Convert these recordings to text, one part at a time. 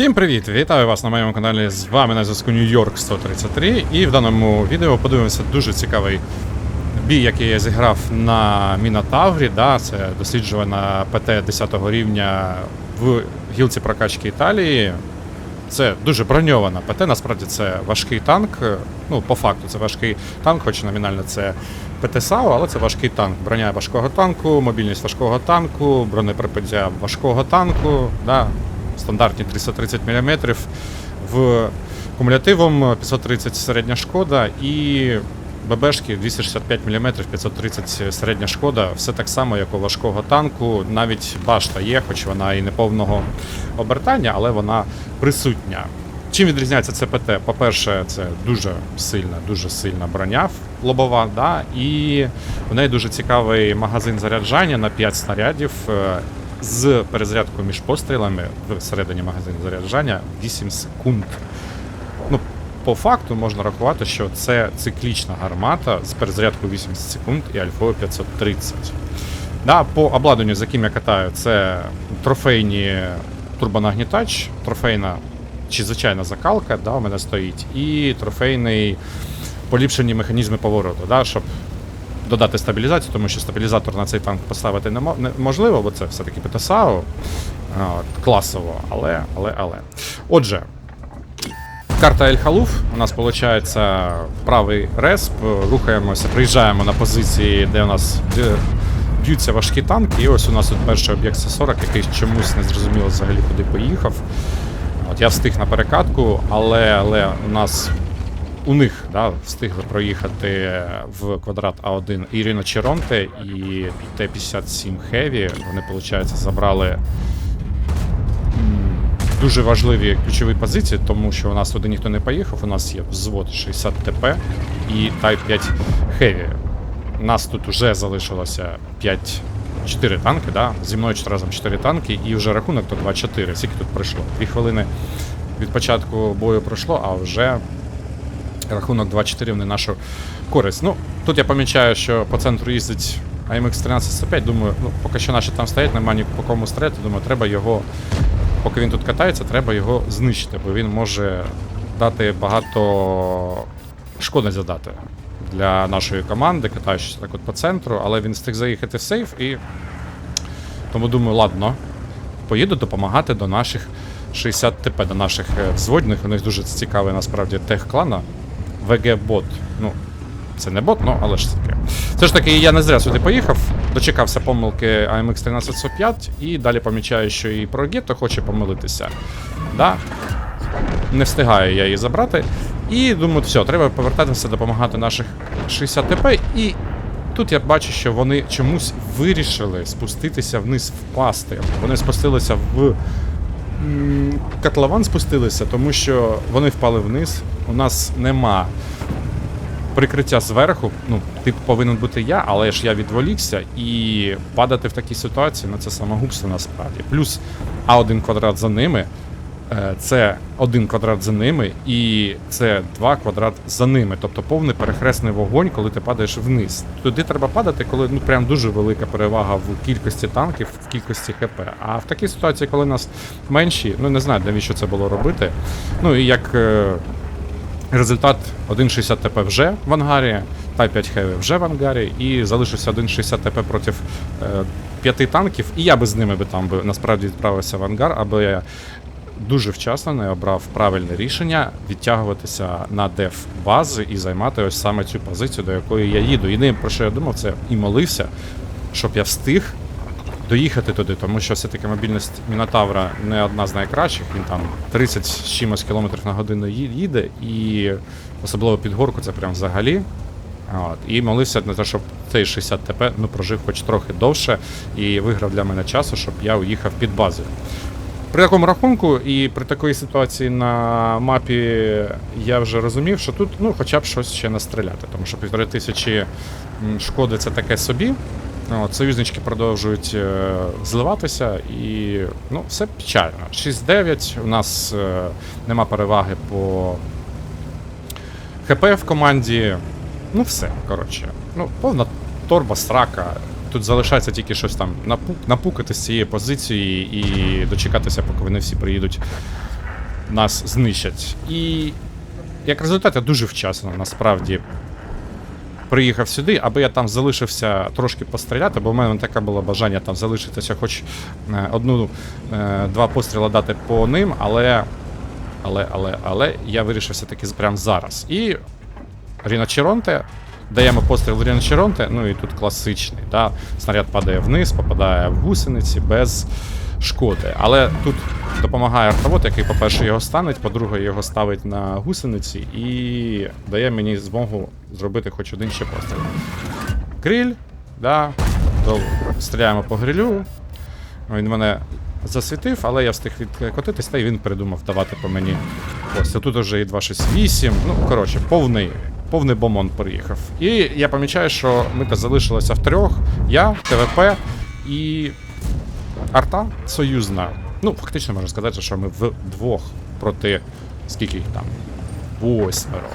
Всім привіт! Вітаю вас на моєму каналі. З вами на зв'язку Нью-Йорк 133. І в даному відео подивимося дуже цікавий бій, який я зіграв на Мінотаврі. Да, це досліджувана ПТ 10 рівня в гілці прокачки Італії. Це дуже броньована ПТ, насправді це важкий танк. Ну, по факту, це важкий танк, хоч номінально це ПТ САУ, але це важкий танк. Броня важкого танку, мобільність важкого танку, бронеприпиття важкого танку. Да, стандартні 330 мм в кумулятивом 530 середня шкода і ББшки 265 мм 530 середня шкода. Все так само, як у важкого танку. Навіть башта є, хоч вона і не повного обертання, але вона присутня. Чим відрізняється це ПТ? По-перше, це дуже сильна, дуже сильна броня лобова, да? і в неї дуже цікавий магазин заряджання на 5 снарядів. З перезарядкою між пострілами всередині магазину заряджання 8 секунд. Ну, по факту можна рахувати, що це циклічна гармата з перезарядкою 80 секунд і альфою 530. Да, по обладнанню, за яким я катаю, це трофейні турбонагнітач, трофейна чи звичайна закалка, да, у мене стоїть, і трофейний поліпшені механізми повороту, да, щоб додати стабілізацію, тому що стабілізатор на цей танк поставити неможливо, бо це все-таки ПТСАУ класово, але, але, але. Отже, карта Ель Халуф. У нас виходить правий респ. Рухаємося, приїжджаємо на позиції, де у нас б'ються важкі танки. І ось у нас тут перший об'єкт С-40, який чомусь не зрозуміло взагалі куди поїхав. От я встиг на перекатку, але, але у нас у них да, встигли проїхати в квадрат А1 Ірина Черонте і Т-57 Heavy. Вони, виходить, забрали дуже важливі ключові позиції, тому що у нас туди ніхто не поїхав. У нас є взвод 60 ТП і Type 5 Heavy. У нас тут вже залишилося 5. 4 танки, да? зі мною разом 4 танки, і вже рахунок то 2-4. Скільки тут пройшло? Дві хвилини від початку бою пройшло, а вже рахунок 2-4 в не нашу користь. Ну, тут я помічаю, що по центру їздить AMX 1305. Думаю, ну, поки що наші там стоять, немає ні по кому стріляти. Думаю, треба його, поки він тут катається, треба його знищити, бо він може дати багато шкоди задати для нашої команди, катаючись так от по центру, але він встиг заїхати в сейф і. Тому думаю, ладно, поїду допомагати до наших 60 ТП, до наших е, взводних. У них дуже цікавий насправді тех клана. ВГ-бот. Ну, це не бот, ну але ж таке. Все ж таки, я не зря сюди поїхав, дочекався помилки AMX 1305 і далі помічаю, що і про Гетто хоче помилитися. Да? Не встигаю я її забрати. І думаю, все, треба повертатися, допомагати наших 60 ТП. І тут я бачу, що вони чомусь вирішили спуститися вниз, впасти. Вони спустилися в котлован спустилися, тому що вони впали вниз. У нас нема прикриття зверху. Ну, тип повинен бути я, але ж я відволікся і падати в такій ситуації, ну це самогубство насправді. Плюс А1 квадрат за ними. Е, Це один квадрат за ними, і це два квадрат за ними. Тобто повний перехресний вогонь, коли ти падаєш вниз. Туди треба падати, коли ну прям дуже велика перевага в кількості танків, в кількості ХП. А в такій ситуації, коли нас менші, ну не знаю, навіщо це було робити. Ну і як е, результат 1.60 ТП вже в ангарі, Type 5 Heavy вже в ангарі, і залишився 1.60 ТП проти е, п'яти танків. І я би з ними би там би насправді відправився в ангар, аби дуже вчасно не обрав правильне рішення відтягуватися на деф бази і займати ось саме цю позицію, до якої я їду. Єдине, про що я думав, це і молився, щоб я встиг доїхати туди, тому що все-таки мобільність Мінотавра не одна з найкращих. Він там 30 з чимось кілометрів на годину їде, і особливо під горку це прям взагалі. От, і молився на те, щоб цей 60 ТП ну, прожив хоч трохи довше і виграв для мене часу, щоб я уїхав під базою. При такому рахунку і при такій ситуації на мапі я вже розумів, що тут ну, хоча б щось ще настріляти, тому що півтори тисячі шкоди це таке собі. От, союзнички продовжують е, зливатися і ну, все печально. 6-9, у нас е, нема переваги по ХП в команді. Ну, все, коротше. Ну, повна торба, срака. Тут залишається тільки щось там напук, напукати з цієї позиції і дочекатися, поки вони всі приїдуть нас знищать. І як результат, я дуже вчасно насправді приїхав сюди, аби я там залишився трошки постріляти, бо в мене таке було бажання там залишитися, хоч е, одну-два постріли дати по ним, але. Але, але, але я вирішив все-таки прямо зараз. І Ріночеронте. Даємо постріл Ріночеронте, ну і тут класичний. Да? Снаряд падає вниз, попадає в гусениці без шкоди. Але тут допомагає артовод, який, по-перше, його станеть, по-друге, його ставить на гусениці і дає мені змогу зробити хоч один ще постріл. Гриль, да, стріляємо по грилю. Він мене засвітив, але я встиг відкотитись, та й він придумав давати по мені постріл. Тут вже і 268. Ну, коротше, повний. Повний бомон приїхав. І я помічаю, що ми залишилися трьох. Я, ТВП і арта союзна. Ну, фактично можна сказати, що ми вдвох проти скільки їх там? Восьмеро.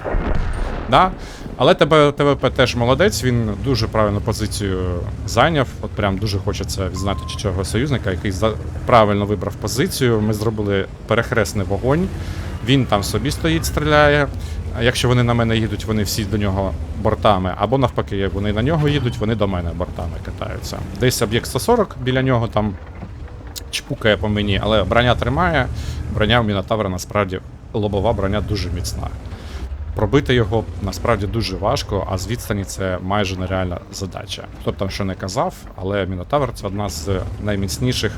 Да? Але ТВП теж молодець, він дуже правильну позицію зайняв. От прям дуже хочеться відзнати чого союзника, який правильно вибрав позицію. Ми зробили перехресний вогонь. Він там собі стоїть, стріляє. Якщо вони на мене їдуть, вони всі до нього бортами. Або навпаки, вони на нього їдуть, вони до мене бортами катаються. Десь об'єкт 140 біля нього там чпукає по мені, але броня тримає. Броня у Мінотавра насправді лобова броня дуже міцна. Пробити його насправді дуже важко, а з відстані це майже нереальна задача. Хто б там що не казав, але Мінотавр це одна з найміцніших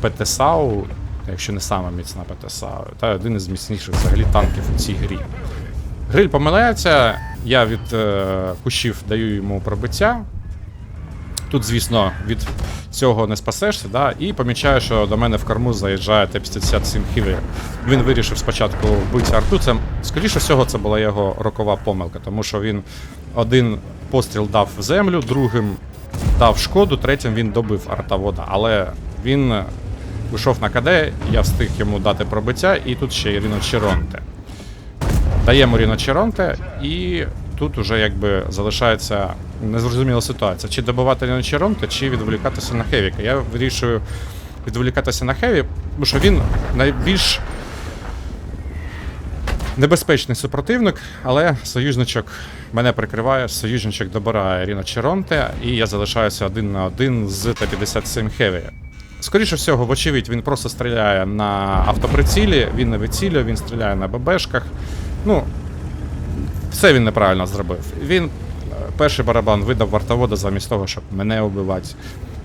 ПТСАУ, якщо не сама міцна ПТСАУ, та один із міцніших взагалі танків у цій грі. Гриль помиляється, я від е, кущів даю йому пробиття. Тут, звісно, від цього не спасешся, да? і помічаю, що до мене в корму заїжджає Т-57 Хівер. Він вирішив спочатку вбити арту. Це, скоріше всього, це була його рокова помилка, тому що він один постріл дав в землю, другим дав шкоду, третім він добив артавода. Але він вийшов на КД, я встиг йому дати пробиття, і тут ще Ірина Черонте. Даємо Ріно Черонте, і тут уже якби залишається незрозуміла ситуація. Чи добивати Ріно Черонте, чи відволікатися на Хевіка. Я вирішую відволікатися на Хеві, тому що він найбільш небезпечний супротивник, але союзничок мене прикриває, союзничок добирає Ріно Черонте, і я залишаюся один на один з Т-57 Хеві. Скоріше всього, вочевидь, він просто стріляє на автоприцілі, він не вицілює, він стріляє на ББшках. Ну, все він неправильно зробив. Він е, перший барабан видав вартовода замість того, щоб мене убивати.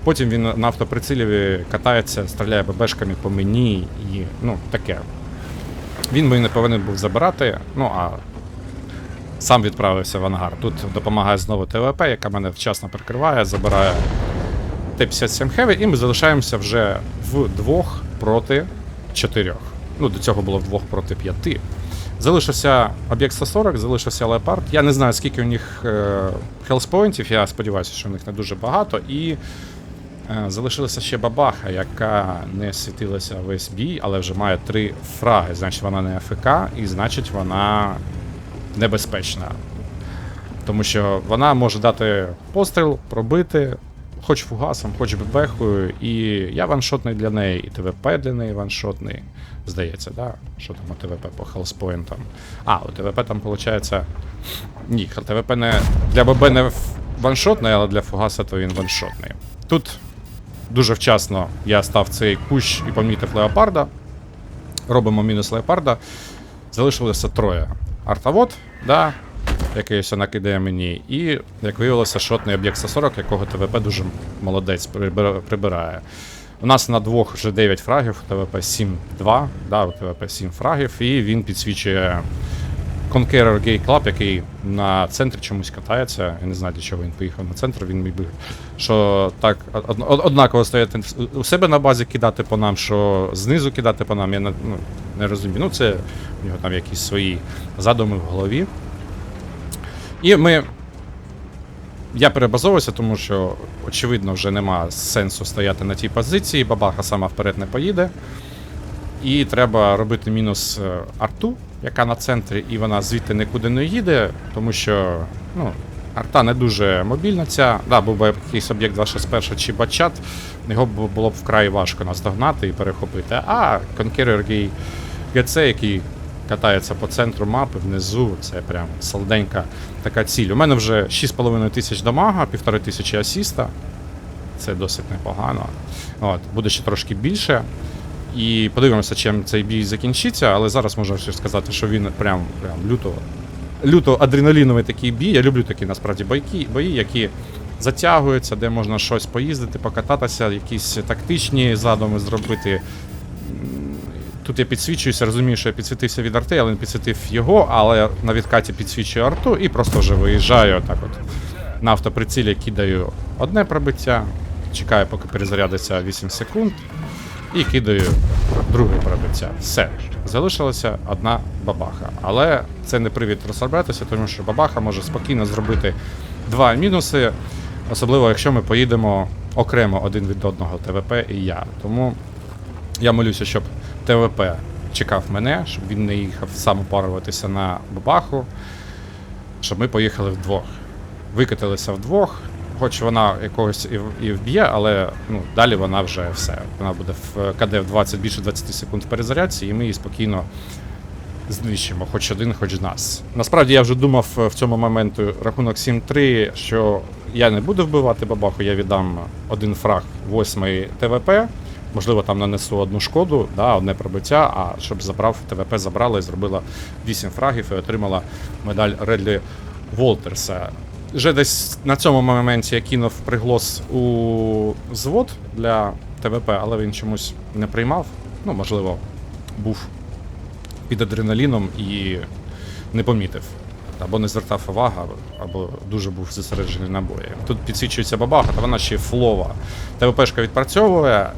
Потім він на автоприцілі катається, стріляє ББшками по мені і ну, таке. Він би не повинен був забирати, ну а сам відправився в ангар. Тут допомагає знову ТВП, яка мене вчасно прикриває, забирає Т-57 Heavy, і ми залишаємося вже вдвох проти чотирьох. Ну, до цього було вдвох проти п'яти. Залишився об'єкт 140, залишився леопард. Я не знаю, скільки у них хелспоінтів, я сподіваюся, що у них не дуже багато. І е, залишилася ще бабаха, яка не світилася весь бій, але вже має три фраги. Значить, вона не АФК, і значить, вона небезпечна. Тому що вона може дати постріл, пробити, хоч фугасом, хоч бебехою, і я ваншотний для неї, і ТВП для неї ваншотний. Здається, да? Що там у ТВП по хелспоінтам? А, у ТВП там виходить. Ні, ТВП не. Для ББ не ваншотний, але для фугаса то він ваншотний. Тут дуже вчасно я став цей кущ і помітив леопарда. Робимо мінус леопарда. Залишилося троє. Артовод, да, який ось накидає мені, і, як виявилося, шотний об'єкт 140, якого ТВП дуже молодець прибирає. У нас на двох вже 9 фрагів, ТВП 7-2, да, у ТВП 7 фрагів, і він підсвічує Conqueror Gay Club, який на центрі чомусь катається. Я не знаю, для чого він поїхав на центр, він міг би. Що так, од- од- однаково стояти у себе на базі кидати по нам, що знизу кидати по нам, я не, ну, не розумію. Ну, це у нього там якісь свої задуми в голові. І ми. Я перебазовуюся, тому що, очевидно, вже нема сенсу стояти на тій позиції, бабаха сама вперед не поїде. І треба робити мінус е, арту, яка на центрі, і вона звідти нікуди не їде, тому що ну, арта не дуже мобільна ця. Да, був би якийсь об'єкт 261 чи бачат, його було б вкрай важко наздогнати і перехопити. А Conqueror Gay ГЦ, який катається по центру мапи, внизу, це прям солоденька така ціль. У мене вже 6,5 тисяч дамага, 1,5 тисячі асіста. Це досить непогано. От, буде ще трошки більше. І подивимося, чим цей бій закінчиться, але зараз можна ще сказати, що він прям, прям люто, люто адреналіновий такий бій. Я люблю такі насправді бойки, бої, які затягуються, де можна щось поїздити, покататися, якісь тактичні задуми зробити. Тут я підсвічуюся, розумію, що я підсвітився від арти, але не підсвітив його, але на відкаті підсвічую арту і просто вже виїжджаю так от. На автоприцілі кидаю одне пробиття, чекаю, поки перезарядиться 8 секунд, і кидаю друге пробиття. Все. Залишилася одна бабаха. Але це не привід розслаблятися, тому що бабаха може спокійно зробити два мінуси, особливо якщо ми поїдемо окремо один від одного ТВП і я. Тому я молюся, щоб ТВП чекав мене, щоб він не їхав сам упаруватися на бабаху, щоб ми поїхали вдвох. Викатилися вдвох, хоч вона якогось і, вб'є, але ну, далі вона вже все. Вона буде в КД в 20 більше 20 секунд в перезарядці, і ми її спокійно знищимо, хоч один, хоч нас. Насправді я вже думав е, в цьому моменту рахунок 7-3, що я не буду вбивати бабаху, я віддам один фраг 8 ТВП. Можливо, там нанесу одну шкоду, да, одне пробиття, а щоб забрав ТВП забрала і зробила 8 фрагів і отримала медаль Редлі Волтерса. Вже десь на цьому моменті я кинув приглас у звод для ТВП, але він чомусь не приймав. Ну, можливо, був під адреналіном і не помітив. Або не звертав уваги, або- дуже був зосереджений на бої. Тут підсвічується бабаха, та вона ще флова. ТВПшка відпрацьовує.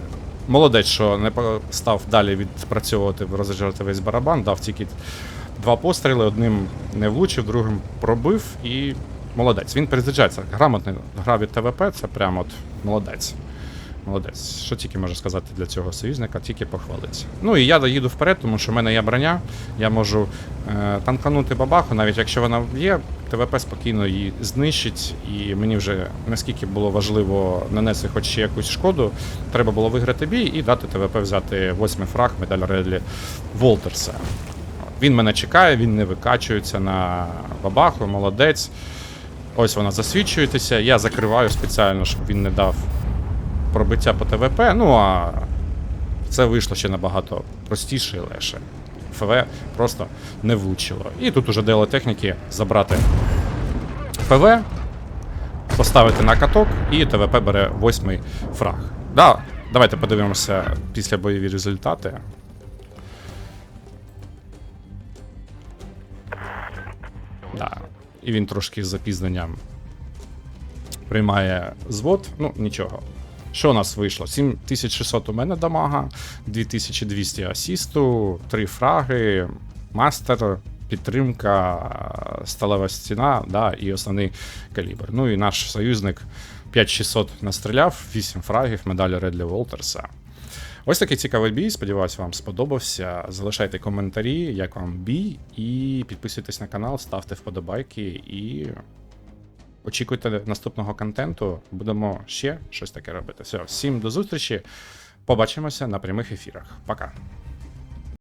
Молодець, що не став далі відпрацьовувати, розжирати весь барабан, дав тільки два постріли, одним не влучив, другим пробив і молодець. Він перезаряджається. Грамотно гра від ТВП, це прямо от молодець. Молодець. Що тільки можу сказати для цього союзника, тільки похвалиться. Ну і я доїду вперед, тому що в мене є броня. Я можу е, танканути бабаху, навіть якщо вона є, ТВП спокійно її знищить. І мені вже наскільки було важливо нанести хоч ще якусь шкоду, треба було виграти бій і дати ТВП взяти восьмий фраг медаль Редлі Волтерса. Він мене чекає, він не викачується на бабаху, молодець. Ось вона засвідчується. Я закриваю спеціально, щоб він не дав пробиття по ТВП. Ну а це вийшло ще набагато простіше і легше. ФВ просто не влучило. І тут уже дело техніки забрати ФВ, поставити на каток, і ТВП бере восьмий фраг. Да, давайте подивимося після бойові результати. Да. І він трошки з запізненням приймає звод. Ну, нічого. Що у нас вийшло? 7600 у мене дамага, 2200 асісту, 3 фраги, мастер, підтримка, сталева стіна, да, і основний калібр. Ну і наш союзник 5600 настріляв, 8 фрагів, медаль Редлі Волтерса. Ось такий цікавий бій. Сподіваюся, вам сподобався. Залишайте коментарі, як вам бій, і підписуйтесь на канал, ставте вподобайки і очікуйте наступного контенту. Будемо ще щось таке робити. Все, всім до зустрічі. Побачимося на прямих ефірах. Пока.